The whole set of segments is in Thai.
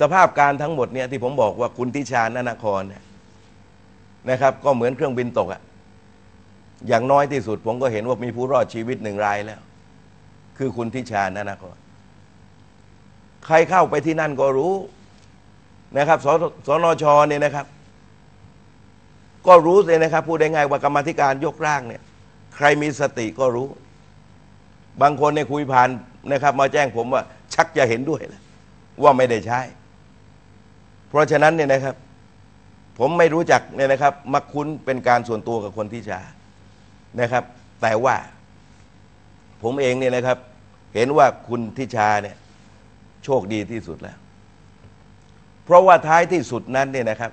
สภาพการทั้งหมดเนี่ยที่ผมบอกว่าคุณทิชานนครเนี่ยนะครับ ก็เหมือนเครื่องบินตกอะอย่างน้อยที่สุด ผมก็เห็นว่ามีผู้รอดชีวิตหนึ่งรายแล้ว คือคุณทิชานนคร ใครเข้าไปที่นั่นก็รู้นะครับสสนชเนี่ยนะครับ ก็รู้เลยนะครับ พูดได้ง่ายว่ากรรมธิการยกร่างเนี่ย ใครมีสติก็รู้ บางคนเนี่ยคุยผ่านนะครับ มาแจ้งผมว่าชักจะเห็นด้วยแล้วว่าไม่ได้ใช้ เพราะฉะนั้นเนี่ยนะครับ ผมไม่รู้จักเนี่ยนะครับมาคุ้นเป็นการส่วนตัวกับคนที่ชานะครับ แต่ว่า ผมเองเนี่ยนะครับ เห็นว่าคุณทิชาเนี่ย โชคดีที่สุดแล้ว เพราะว่าท้ายที่สุดนั้นเนี่ยนะครับ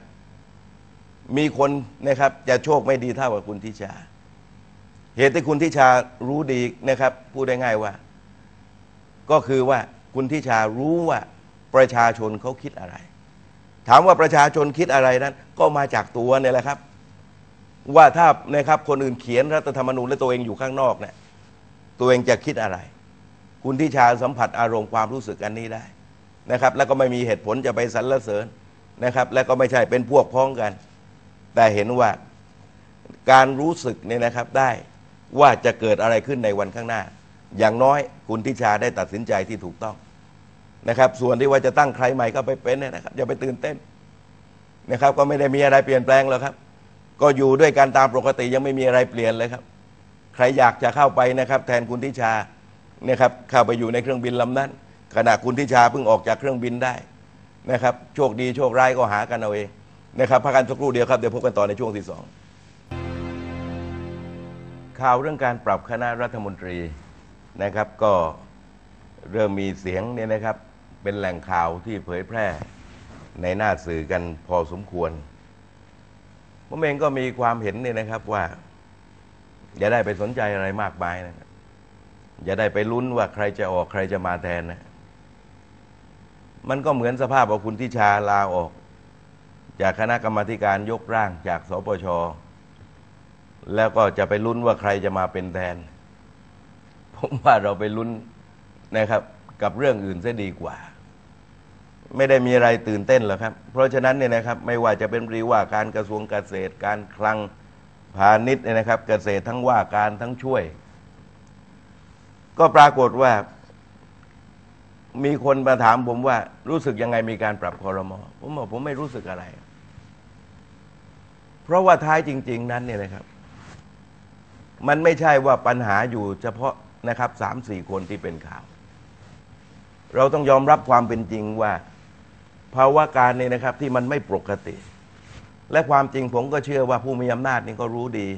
มีคนนะครับ จะโชคไม่ดีเท่ากับคุณทิชา เหตุที่คุณทิชารู้ดีนะครับ พูดได้ง่ายว่า ก็คือว่าคุณทิชารู้ว่าประชาชนเขาคิดอะไร ถามว่าประชาชนคิดอะไรนั้น ก็มาจากตัวเนี่ยแหละครับ ว่าถ้านะครับคนอื่นเขียนรัฐธรรมนูญและตัวเองอยู่ข้างนอกเนี่ยตัวเองจะคิดอะไร คุณทิชาสัมผัสอารมณ์ความรู้สึกอันนี้ได้นะครับ แล้วก็ไม่มีเหตุผลจะไปสรรเสริญนะครับ และก็ไม่ใช่เป็นพวกพ้องกัน แต่เห็นว่าการรู้สึกเนี่ยนะครับได้ว่าจะเกิดอะไรขึ้นในวันข้างหน้า อย่างน้อยคุณทิชาได้ตัดสินใจที่ถูกต้อง นะครับ ส่วนที่ว่าจะตั้งใครใหม่ก็ไปเป็นเนี่ยนะครับอย่าไปตื่นเต้นนะครับ ก็ไม่ได้มีอะไรเปลี่ยนแปลงหรอกครับ ก็อยู่ด้วยกันตามปกติยังไม่มีอะไรเปลี่ยนเลยครับ ใครอยากจะเข้าไปนะครับ แทนคุณทิชาเนี่ยครับเข้าไปอยู่ในเครื่องบินลำนั้น ขณะคุณทิชาเพิ่งออกจากเครื่องบินได้นะครับ โชคดีโชคร้ายก็หากันเอาเองนะครับพักกันสักครู่เดียวครับเดี๋ยวพบกันต่อในช่วงที่สองข่าวเรื่องการปรับคณะรัฐมนตรีนะครับ ก็เริ่มมีเสียงเนี่ยนะครับ เป็นแหล่งข่าวที่เผยแพร่ในหน้าสื่อกันพอสมควร ผมเองก็มีความเห็นเนี่ยนะครับว่า อย่าได้ไปสนใจอะไรมากมายนะครับอย่าได้ไปลุ้นว่าใครจะออกใครจะมาแทนนะมันก็เหมือนสภาพว่าคุณทิชาลาออก จากคณะกรรมาการยกร่างจากสปช แล้วก็จะไปลุ้นว่าใครจะมาเป็นแทน ผมว่าเราไปลุ้นนะครับ กับเรื่องอื่นซะดีกว่า ไม่ได้มีอะไรตื่นเต้นหรอกครับ เพราะฉะนั้นเนี่ยนะครับไม่ว่าจะเป็นรีว่าการกระทรวงเกษตรการคลังพาณิชย์เนี่ยนะครับ เกษตรทั้งว่าการทั้งช่วย ก็ปรากฏว่า มีคนมาถามผมว่ารู้สึกยังไงมีการปรับคอรมอผมบอกผมไม่รู้สึกอะไร เพราะว่าท้ายจริง ๆ นั้นเนี่ยนะครับ มันไม่ใช่ว่าปัญหาอยู่เฉพาะนะครับสามสี่คนที่เป็นข่าว เราต้องยอมรับความเป็นจริงว่า ภาวะการเนี่ยนะครับที่มันไม่ปกติ และความจริงผมก็เชื่อว่าผู้มีอำนาจนี่ก็รู้ดี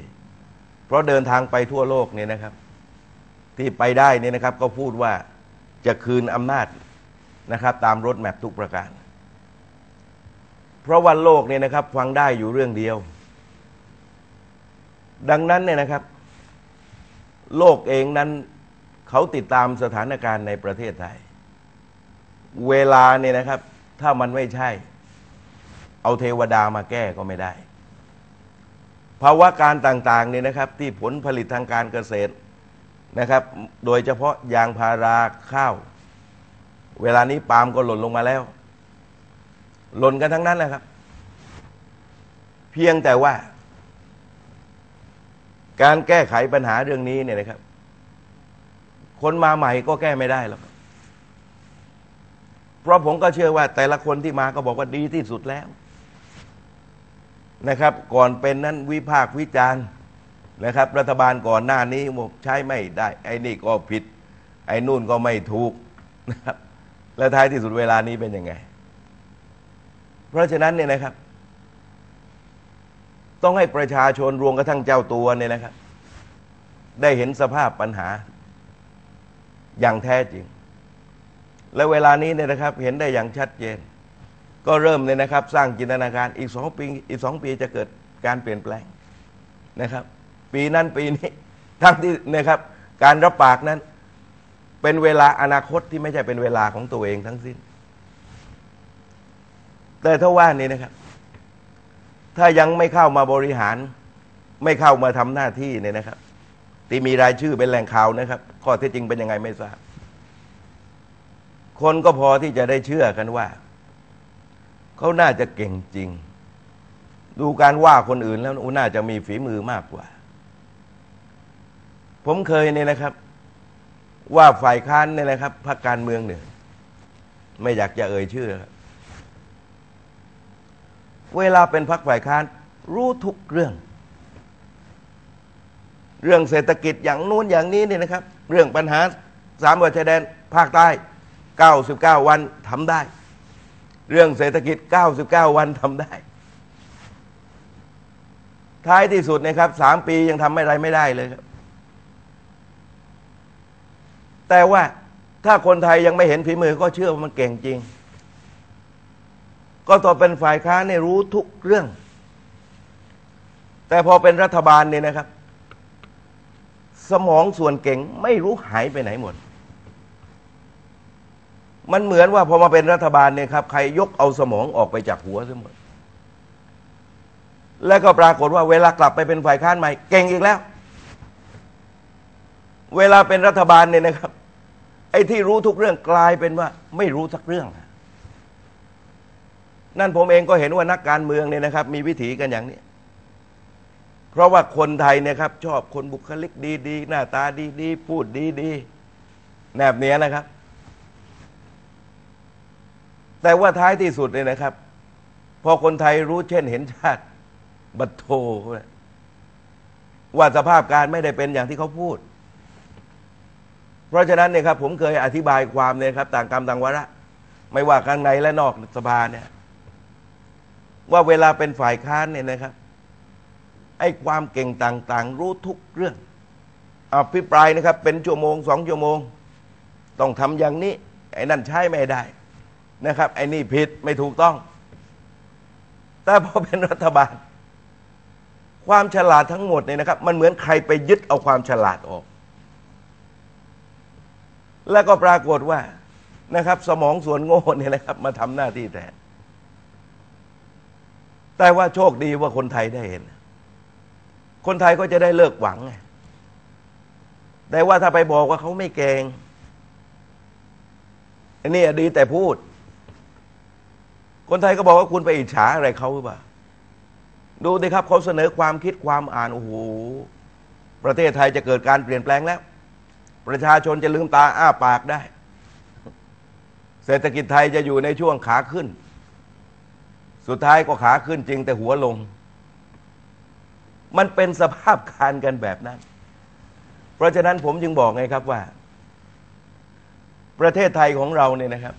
เพราะเดินทางไปทั่วโลกเนี่ยนะครับ ที่ไปได้เนี่ยนะครับ ก็พูดว่าจะคืนอำนาจนะครับ ตามรถแมพทุกประการ เพราะว่าโลกเนี่ยนะครับ ฟังได้อยู่เรื่องเดียว ดังนั้นเนี่ยนะครับ โลกเองนั้นเขาติดตามสถานการณ์ในประเทศไทย เวลาเนี่ยนะครับ ถ้ามันไม่ใช่ เอาเทวดามาแก้ก็ไม่ได้ ภาวะการต่างๆเนี่ยนะครับ ที่ผลผลิตทางการเกษตรนะครับ โดยเฉพาะยางพาราข้าว เวลานี้ปาล์มก็หล่นลงมาแล้ว หล่นกันทั้งนั้นแหละครับ เพียงแต่ว่า การแก้ไขปัญหาเรื่องนี้เนี่ยนะครับ คนมาใหม่ก็แก้ไม่ได้หรอก เพราะผมก็เชื่อว่า แต่ละคนที่มาก็บอกว่าดีที่สุดแล้ว นะครับ ก่อนเป็นนั้นวิพากษ์วิจารณ์นะครับ รัฐบาลก่อนหน้านี้บอกใช้ไม่ได้ ไอ้นี่ก็ผิด ไอ้นู่นก็ไม่ถูกนะครับ และท้ายที่สุดเวลานี้เป็นยังไง เพราะฉะนั้นเนี่ยนะครับ ต้องให้ประชาชนรวมกระทั่งเจ้าตัวเนี่ยนะครับ ได้เห็นสภาพปัญหาอย่างแท้จริง และเวลานี้เนี่ยนะครับเห็นได้อย่างชัดเจน ก็เริ่มเนี่ยนะครับ สร้างจินตนาการอีกสองปีอีกสองปีจะเกิดการเปลี่ยนแปลงนะครับ ปีนั้นปีนี้ทั้งที่นะครับ การรับปากนั้น เป็นเวลาอนาคตที่ไม่ใช่เป็นเวลาของตัวเองทั้งสิ้น แต่ถ้าว่านี่นะครับ ถ้ายังไม่เข้ามาบริหาร ไม่เข้ามาทำหน้าที่เนี่ยนะครับ ที่มีรายชื่อเป็นแหล่งข่าวนะครับ ข้อเท็จจริงเป็นยังไงไม่ทราบ คนก็พอที่จะได้เชื่อกันว่า เขาน่าจะเก่งจริง ดูการว่าคนอื่นแล้วน่าจะมีฝีมือมากกว่า ผมเคยเนี่ยนะครับ ว่าฝ่ายค้านเนี่ยนะครับพรรคการเมืองเนี่ยไม่อยากจะเอ่ยชื่อ เวลาเป็นพรรคฝ่ายค้านรู้ทุกเรื่อง เรื่องเศรษฐกิจอย่างนู้นอย่างนี้เนี่ยนะครับ เรื่องปัญหาสามจังหวัดชายแดนภาคใต้ 99 วันทำได้ เรื่องเศรษฐกิจ 99 วันทำได้ ท้ายที่สุดนะครับสามปียังทำอะไรไม่ได้เลยครับ แต่ว่าถ้าคนไทยยังไม่เห็นฝีมือก็เชื่อว่ามันเก่งจริง ก็ต่อเป็นฝ่ายค้านเนี่ยรู้ทุกเรื่อง แต่พอเป็นรัฐบาลเนี่ยนะครับ สมองส่วนเก่งไม่รู้หายไปไหนหมด มันเหมือนว่าพอมาเป็นรัฐบาลเนี่ยครับ ใครยกเอาสมองออกไปจากหัวทั้งหมด แล้วก็ปรากฏว่าเวลากลับไปเป็นฝ่ายค้านใหม่ เก่งอีกแล้ว เวลาเป็นรัฐบาลเนี่ยนะครับ ไอ้ที่รู้ทุกเรื่องกลายเป็นว่า ไม่รู้สักเรื่อง นั่นผมเองก็เห็นว่านักการเมืองเนี่ยนะครับ มีวิถีกันอย่างนี้เพราะว่าคนไทยเนี่ยครับ ชอบคนบุคลิกดีๆหน้าตาดีๆพูดดีๆแนบเนี้ยนะครับ แต่ว่าท้ายที่สุดเนี่ยนะครับ พอคนไทยรู้เช่นเห็นชาติ บัตโทว่าสภาพการไม่ได้เป็นอย่างที่เขาพูด เพราะฉะนั้นเนี่ยครับผมเคยอธิบายความเนี่ยครับ ต่างกรรมต่างวาระ ไม่ว่าข้างในและนอกสภาเนี่ยว่าเวลาเป็นฝ่ายค้านเนี่ยนะครับ ไอ้ความเก่งต่าง ๆ รู้ทุกเรื่องอภิปรายนะครับ เป็นชั่วโมงสองชั่วโมง ต้องทำอย่างนี้ ไอ้นั่นใช้ไม่ได้ นะครับไอ้นี่ผิดไม่ถูกต้อง แต่พอเป็นรัฐบาล ความฉลาดทั้งหมดเนี่ยนะครับ มันเหมือนใครไปยึดเอาความฉลาดออก แล้วก็ปรากฏว่านะครับ สมองส่วนโง่เนี่ยนะครับ มาทำหน้าที่แทนแต่ว่าโชคดีว่าคนไทยได้เห็น คนไทยก็จะได้เลิกหวังไงแต่ว่าถ้าไปบอกว่าเขาไม่เก่งอันนี้ดีแต่พูด คนไทยก็บอกว่าคุณไปอิจฉาอะไรเขาหรือเปล่าดูสิครับเขาเสนอความคิดความอ่านโอ้โหประเทศไทยจะเกิดการเปลี่ยนแปลงแล้ว ประชาชนจะลืมตาอ้าปากได้ เศรษฐกิจไทยจะอยู่ในช่วงขาขึ้น สุดท้ายก็ขาขึ้นจริงแต่หัวลง มันเป็นสภาพการกันแบบนั้น เพราะฉะนั้นผมจึงบอกไงครับว่า ประเทศไทยของเราเนี่ยนะครับ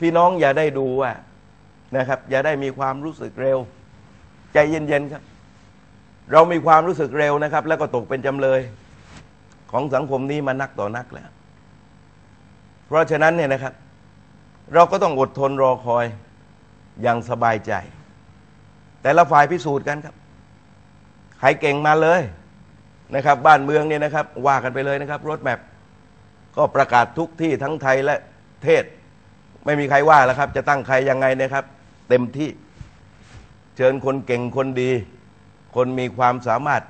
พี่น้องอย่าได้ดูว่า นะครับอย่าได้มีความรู้สึกเร็ว ใจเย็นๆครับ เรามีความรู้สึกเร็วนะครับ แล้วก็ตกเป็นจำเลยของสังคมนี้มานักต่อนักแล้ว เพราะฉะนั้นเนี่ยนะครับ เราก็ต้องอดทนรอคอยอย่างสบายใจ แต่ละฝ่ายพิสูจน์กันครับใครเก่งมาเลยนะครับ บ้านเมืองเนี่ยนะครับ ว่ากันไปเลยนะครับรถแมพก็ประกาศทุกที่ทั้งไทยและเทศ ไม่มีใครว่าแล้วครับ จะตั้งใครยังไงนะครับ เต็มที่ เชิญคนเก่งคนดี คนมีความสามารถ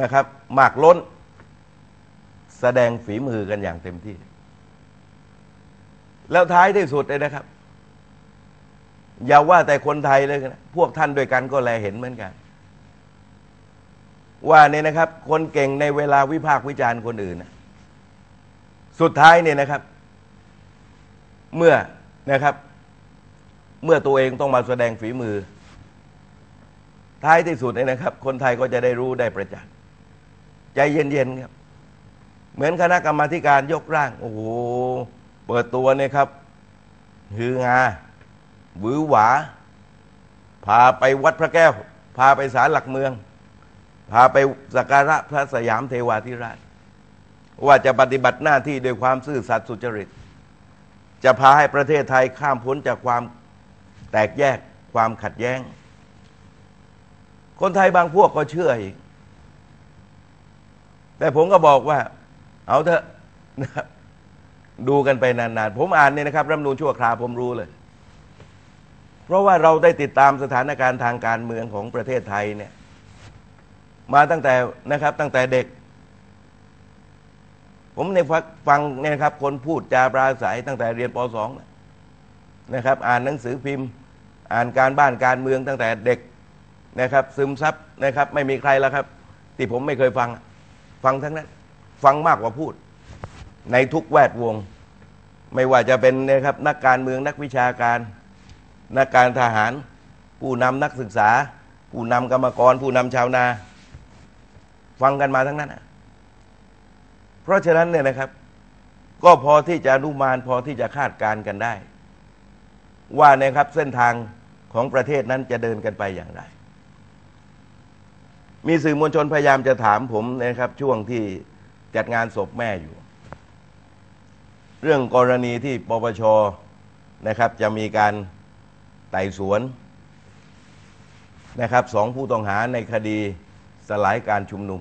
นะครับ มากล้น แสดงฝีมือกันอย่างเต็มที่ แล้วท้ายที่สุดเลยนะครับ อย่าว่าแต่คนไทยเลยนะพวกท่านด้วยกันก็แลเห็นเหมือนกัน ว่าเนี่ยนะครับ คนเก่งในเวลาวิพากษ์วิจารณ์คนอื่นนะสุดท้ายเนี่ยนะครับ เมื่อนะครับ เมื่อตัวเองต้องมาแสดงฝีมือ ท้ายที่สุดเนี่ยนะครับ คนไทยก็จะได้รู้ได้ประจักษ์ใจเย็นๆครับ เหมือนคณะกรรมาการยกร่าง โอ้โห เปิดตัวเนี่ยครับ ฮืองาหวือหวา พาไปวัดพระแก้ว พาไปศาลหลักเมือง พาไปสักการะพระสยามเทวาธิราช ว่าจะปฏิบัติหน้าที่ด้วยความซื่อสัตย์สุจริต จะพาให้ประเทศไทยข้ามพ้นจากความ แตกแยกความขัดแย้ง คนไทยบางพวกก็เชื่ออีก แต่ผมก็บอกว่า เอาเถอะนะครับดูกันไปนานๆ ผมอ่านเนี่ยนะครับรัฐมนูญชั่วคราวผมรู้เลย เพราะว่าเราได้ติดตามสถานการณ์ทางการเมืองของประเทศไทยเนี่ย มาตั้งแต่นะครับ ตั้งแต่เด็ก ผมในฟังเนี่ยนะครับ คนพูดจาปราศัยตั้งแต่เรียนป .2 นะครับ อ่านหนังสือพิมพ์ อ่านการบ้านการเมืองตั้งแต่เด็กนะครับ ซึมซับนะครับ ไม่มีใครแล้วครับ ที่ผมไม่เคยฟัง ฟังทั้งนั้น ฟังมากกว่าพูด ในทุกแวดวง ไม่ว่าจะเป็นนะครับนักการเมืองนักวิชาการ นักการทหาร ผู้นำนักศึกษา ผู้นำกรรมกร ผู้นำชาวนา ฟังกันมาทั้งนั้น เพราะฉะนั้นเนี่ยนะครับ ก็พอที่จะอนุมานพอที่จะคาดการณ์กันได้ ว่านะครับเส้นทาง ของประเทศนั้นจะเดินกันไปอย่างไร มีสื่อมวลชนพยายามจะถามผมนะครับ ช่วงที่จัดงานศพแม่อยู่ เรื่องกรณีที่ปปชนะครับ จะมีการไต่สวนนะครับสองผู้ต้องหาในคดีสลายการชุมนุม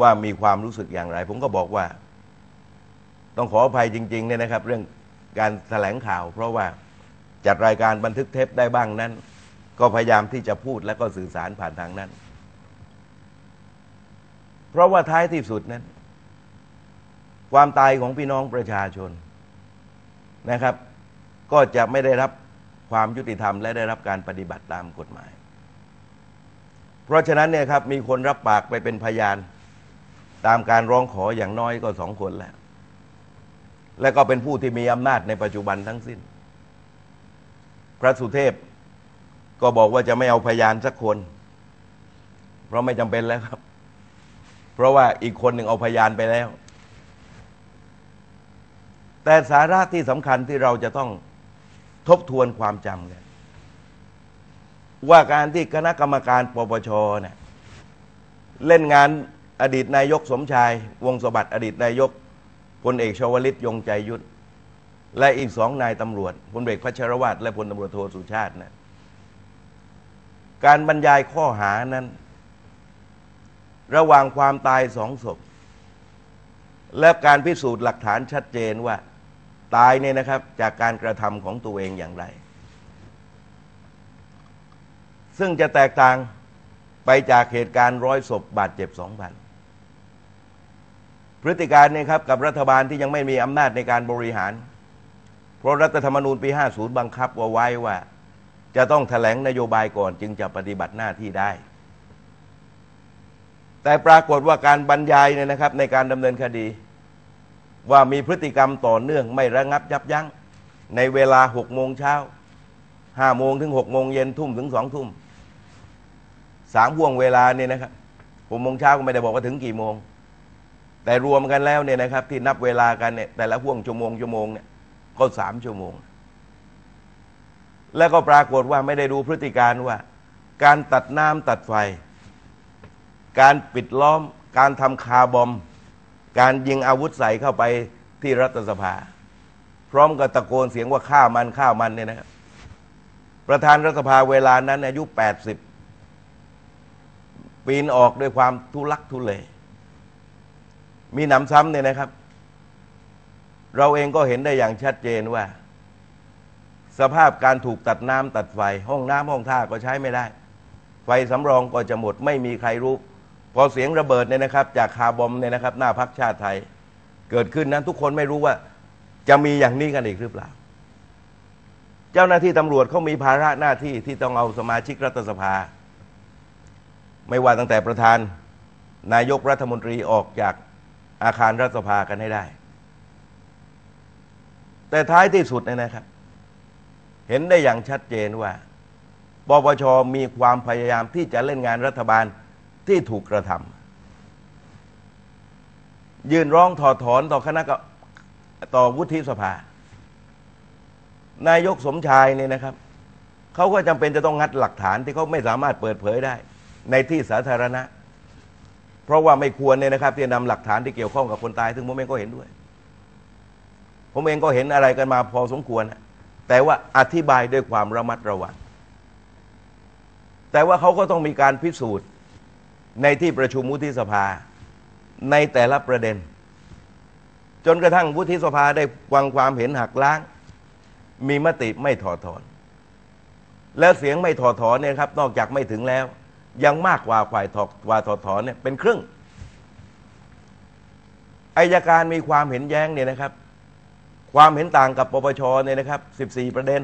ว่ามีความรู้สึกอย่างไร ผมก็บอกว่า ต้องขออภัยจริงๆเนี่ยนะครับ เรื่องการแถลงข่าว เพราะว่า จัดรายการบันทึกเทปได้บ้างนั้น ก็พยายามที่จะพูดและก็สื่อสารผ่านทางนั้น เพราะว่าท้ายที่สุดนั้น ความตายของพี่น้องประชาชนนะครับ ก็จะไม่ได้รับความยุติธรรมและได้รับการปฏิบัติตามกฎหมาย เพราะฉะนั้นเนี่ยครับมีคนรับปากไปเป็นพยานตามการร้องขออย่างน้อยก็สองคนแล้ว และก็เป็นผู้ที่มีอำนาจในปัจจุบันทั้งสิ้น พระสุเทพ ก็บอกว่าจะไม่เอาพยานสักคน เพราะไม่จำเป็นแล้วครับ เพราะว่าอีกคนหนึ่งเอาพยานไปแล้ว แต่สาระที่สำคัญที่เราจะต้องทบทวนความจำกันว่าการที่คณะกรรมการปปชเนี่ยเล่นงานอดีตนายกสมชาย วงสบัติอดีตนายกพลเอกชวลิตยงใจยุทธ และอีกสองนายตำรวจพลเอกพัชรวัตรและพลตำรวจโทสุชาตินะการบรรยายข้อหานั้น ระหว่างความตายสองศพ และการพิสูจน์หลักฐานชัดเจนว่าตายเนี่ยนะครับจากการกระทำของตัวเองอย่างไร ซึ่งจะแตกต่างไปจากเหตุการณ์ร้อยศพบาดเจ็บสองพันพฤติการเนี่ยครับกับรัฐบาลที่ยังไม่มีอำนาจในการบริหาร เพราะรัฐธรรมนูญปี 50 บังคับว่าไว้ว่า จะต้องแถลงนโยบายก่อนจึงจะปฏิบัติหน้าที่ได้ แต่ปรากฏว่าการบรรยายเนี่ยนะครับ ในการดำเนินคดี ว่ามีพฤติกรรมต่อเนื่องไม่ระงับยับยั้ง ในเวลาหกโมงเช้าห้าโมงถึงหกโมงเย็นทุ่มถึงสองทุ่มสามห่วงเวลาเนี่ยนะครับหกโมงเช้าก็ไม่ได้บอกว่าถึงกี่โมง แต่รวมกันแล้วเนี่ยนะครับ ที่นับเวลากันเนี่ยแต่ละห่วงชั่วโมงชั่วโมงเนี่ย ก็สามชั่วโมง แล้วก็ปรากฏว่าไม่ได้ดูพฤติการว่า การตัดน้ำตัดไฟ การปิดล้อม การทำคาบอม การยิงอาวุธใส่เข้าไปที่รัฐสภา พร้อมกับตะโกนเสียงว่าข้ามันข้ามันเนี่ยนะครับประธานรัฐสภาเวลานั้น อายุ 80 ปีนออกด้วยความทุลักทุเล มีหนำซ้ำเนี่ยนะครับ เราเองก็เห็นได้อย่างชัดเจนว่า สภาพการถูกตัดน้ำตัดไฟ ห้องน้ำห้องท่าก็ใช้ไม่ได้ ไฟสำรองก็จะหมดไม่มีใครรู้พอเสียงระเบิดเนี่ยนะครับ จากคาร์บอมเนี่ยนะครับ หน้าพักชาติไทย เกิดขึ้นนั้นทุกคนไม่รู้ว่า จะมีอย่างนี้กันอีกหรือเปล่า เจ้าหน้าที่ตำรวจเขามีภาระหน้าที่ที่ต้องเอาสมาชิกรัฐสภา ไม่ว่าตั้งแต่ประธาน นายกรัฐมนตรีออกจากอาคารรัฐสภากันให้ได้ แต่ท้ายที่สุดเนี่ยนะครับ เห็นได้อย่างชัดเจนว่าปปชมีความพยายามที่จะเล่นงานรัฐบาลที่ถูกกระทำยื่นร้องถอดถอนต่อคณะต่อวุฒิสภา นายกสมชายเนี่ยนะครับเขาก็จำเป็นจะต้องงัดหลักฐานที่เขาไม่สามารถเปิดเผยได้ ในที่สาธารณะ เพราะว่าไม่ควรเนี่ยนะครับที่จะนำหลักฐานที่เกี่ยวข้องกับคนตาย ซึ่งผมเองก็เห็นด้วย ผมเองก็เห็นอะไรกันมาพอสมควร แต่ว่าอธิบายด้วยความระมัดระวัง แต่ว่าเขาก็ต้องมีการพิสูจน์ในที่ประชุมวุฒิสภาในแต่ละประเด็น จนกระทั่งวุฒิสภาได้วังความเห็นหักล้าง มีมติไม่ถอดถอน แล้วเสียงไม่ถอดถอนเนี่ยครับ นอกจากไม่ถึงแล้ว ยังมากกว่าฝ่ายถอดว่าถอดถอนเนี่ยเป็นครึ่งอายการมีความเห็นแย้งเนี่ยนะครับ ความเห็นต่างกับปปชเนี่ยนะครับ 14 ประเด็น